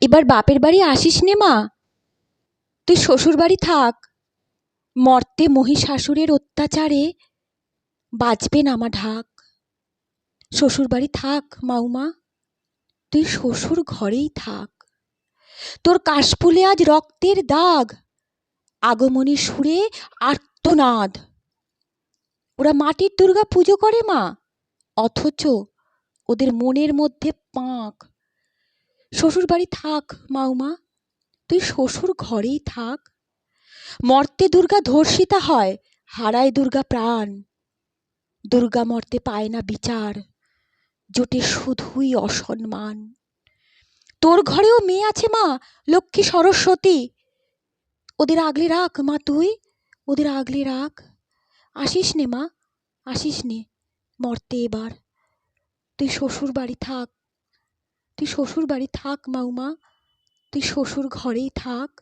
এবার বাপের বাড়ি আসিস নে মা। তুই শ্বশুর বাড়ি থাক। মর্তে মহিষাসুরের অত্যাচারে বাজবে না আমার ঢাক। শ্বশুর বাড়ি থাক মাউমা। তুই শ্বশুর ঘরেই থাক। তোর কাশফুলে আজ রক্তের দাগ। আগমনী সুরে আর্তনাদ। ওরা মাটির দুর্গা পুজো করে মা। অথচ ওদের মনের মধ্যে পাঁক। শ্বশুর বাড়ি থাক, মাউমা। তুই শ্বশুর ঘরেই থাক। মর্তে দুর্গা ধর্ষিতা হয়, হারায় দুর্গা প্রাণ। দুর্গা মর্তে পায় না বিচার, জোটে শুধুই অসম্মান। তোর ঘরেও মেয়ে আছে মা, লক্ষ্মী সরস্বতী। ওদের আগলে রাখ মা তুই, ওদের আগলে রাখ। আসিস নে মা, আসিস নে মর্তে এবার। তুই শ্বশুর বাড়ি থাক তুই শ্বশুর বাড়ি থাক মাউমা। তুই শ্বশুর ঘরেই থাক।